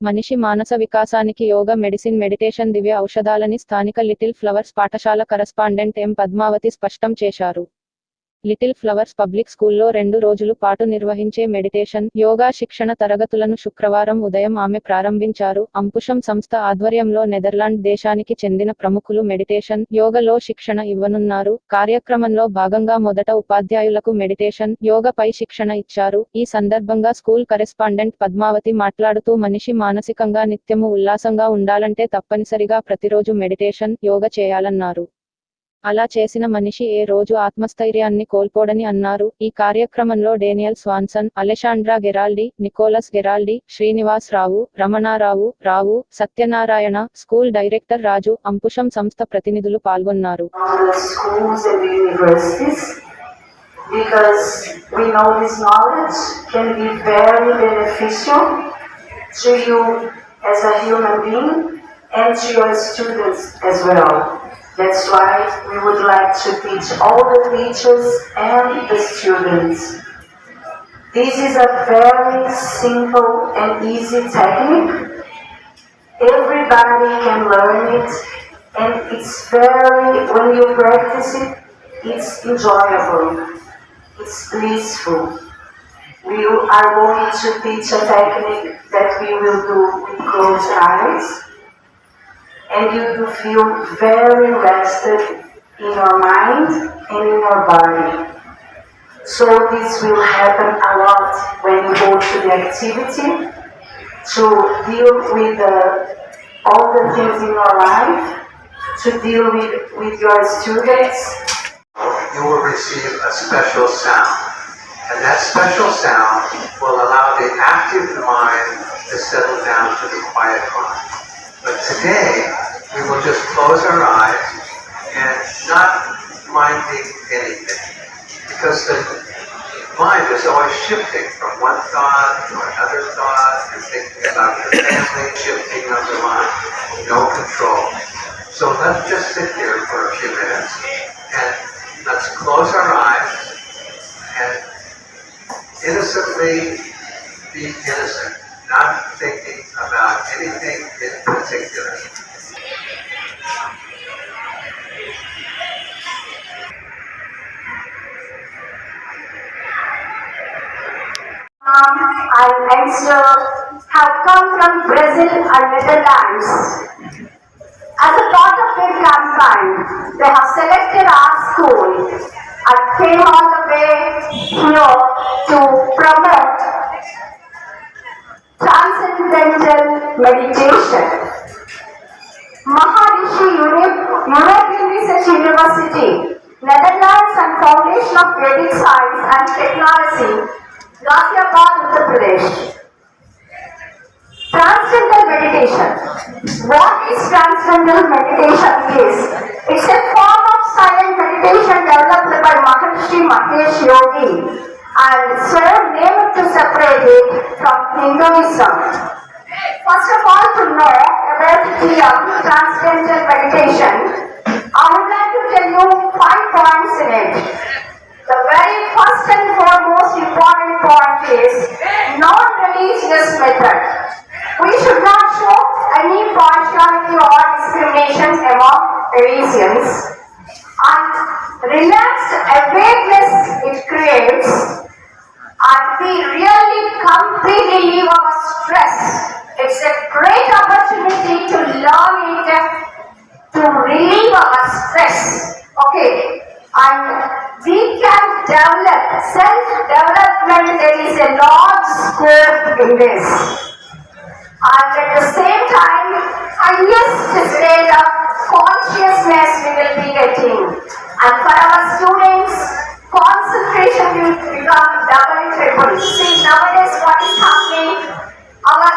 మనిషి మానస వికాసానికి యోగ medicine meditation దివ్య ఔషధాలని స్థానిక లిటిల్ ఫ్లవర్స్ పాఠశాల కరస్పాండెంట్ ఎం. పద్మావతి స్పష్టం చేశారు. లిటిల్ ఫ్లవర్స్ పబ్లిక్ స్కూల్లో రెండు రోజులు పాటు నిర్వహించే మెడిటేషన్ యోగా శిక్షణ తరగతులను శుక్రవారం ఉదయం ఆమె ప్రారంభించారు. అంకుశం సంస్థ ఆధ్వర్యంలో నెదర్లాండ్ దేశానికి చెందిన ప్రముఖులు మెడిటేషన్ యోగలో శిక్షణ ఇవ్వనున్నారు. కార్యక్రమంలో భాగంగా మొదట ఉపాధ్యాయులకు మెడిటేషన్ యోగపై శిక్షణ ఇచ్చారు. ఈ సందర్భంగా స్కూల్ కరెస్పాండెంట్ పద్మావతి మాట్లాడుతూ మనిషి మానసికంగా నిత్యము ఉల్లాసంగా ఉండాలంటే తప్పనిసరిగా ప్రతిరోజు మెడిటేషన్ యోగ చేయాలన్నారు. అలా చేసిన మనిషి ఏ రోజు ఆత్మస్థైర్యాన్ని కోల్పోడని అన్నారు ఈ కార్యక్రమంలో Daniel Swanson Alessandra Geraldi Nicholas Geraldi Srinivas Rao Ramanarao Rao Satyanarayana school director Raju Ampusham సంస్థ ప్రతినిధులు పాల్గొన్నారు. That's why we would like to teach all the teachers and the students. This is a very simple and easy technique Everybody can learn it, and it's very, when you practice it, it's enjoyable, it's blissful. We are going to teach a technique that we will do with closed eyes, and you will feel very rested in your mind and in your body. So this will happen a lot when you go to the activity to deal with the, all the things in your life, to deal with, with your students. you will receive a special sound. And that special sound will allow the active mind to settle down to the quiet mind. But today, just close our eyes and not minding anything. Because the mind is always shifting from one thought to another thought and thinking about your family, shifting of the mind, no control. So let's just sit here for a few minutes and let's close our eyes and innocently be innocent, not thinking about anything in particular. Um, and youngster have come from Brazil and Netherlands. As a part of their campaign, they have selected our school and came all the way here to promote transcendental meditation. Maharishi Uni- European Research University, Netherlands and Foundation of Vedic Science and Technology, Ghaziabad, Uttar Pradesh. Transcendental meditation. What is transcendental meditation is? It's a form of silent meditation developed by Maharishi Mahesh Yogi and so named to separate it from Hinduism. First of all, to know about TM, Transcendental Meditation, I would like to tell you five points in it. The very first and foremost is non-religious method. We should not show any partiality or discrimination among religions. And relaxed awareness it creates and we really completely leave our stress. It's a great opportunity to learn it, to relieve our stress. Okay, and we can develop self-development. There is a large scope in this. And at the same time, highest state of consciousness we will be getting. And for our students, concentration will become double, triple. See, nowadays what is happening? Our